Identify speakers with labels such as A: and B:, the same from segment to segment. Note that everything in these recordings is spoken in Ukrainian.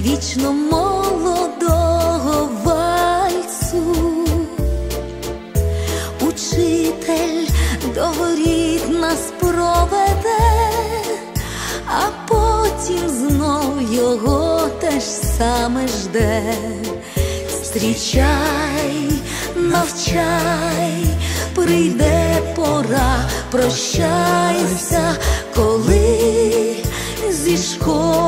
A: вічно молодого вальцу, учитель до горіт нас проведе, а потім знов його те ж саме жде. Зустрічай, навчай, прийде пора, прощайся, коли зі школи.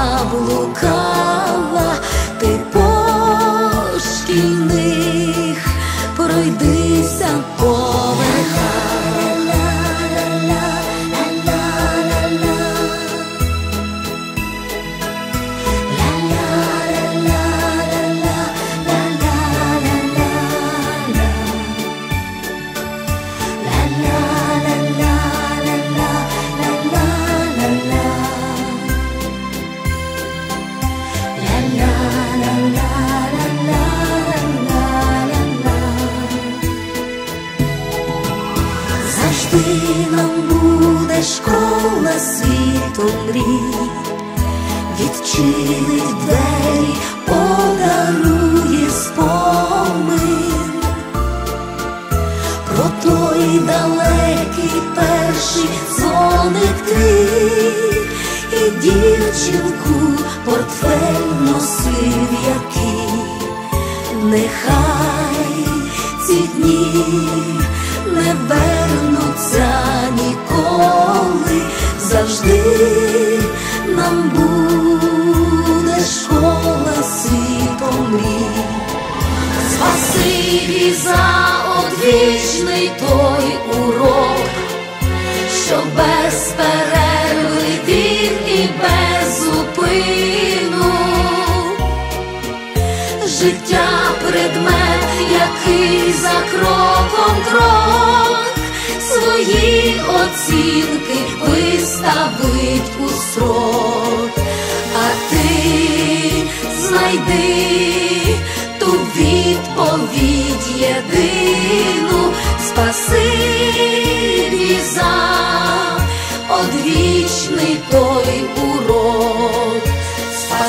A: заблукала, Завжди нам буде школа світу мрій, відчинить двері, подарує спомин. Про той далекий перший дзвоник твій і дівчинку портфель носив який, нехай ці дні не Спасибі за одвічний той урок, що без перерви він і без зупину. Життя предмет, який за кроком крок свої оцінки виставить у срок, а ти знайди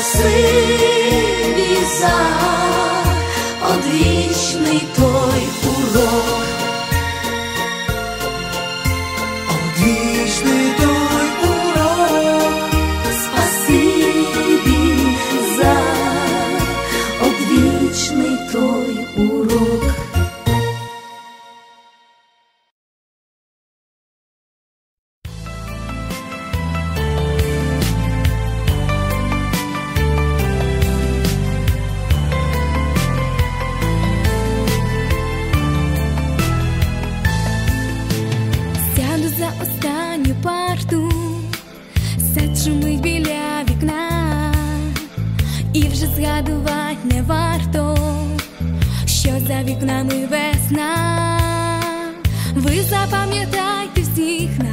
A: спасибі за одвічний той урок.
B: Шумить біля вікна, і вже згадувати не варто, що за вікнами весна. Ви запам'ятайте всіх нас,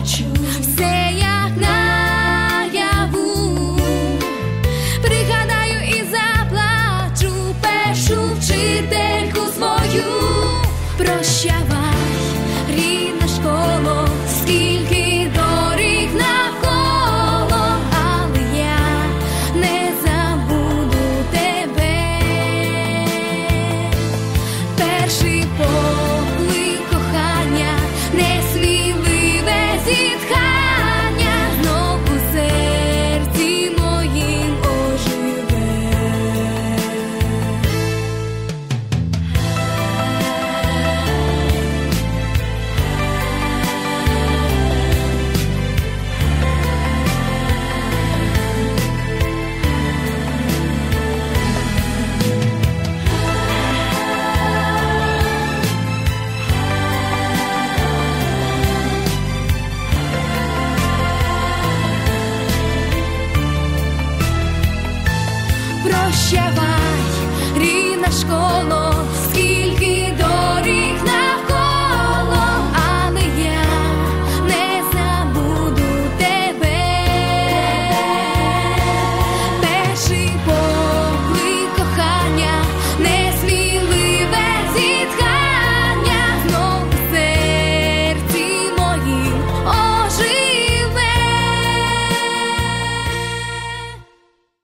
B: todos. Y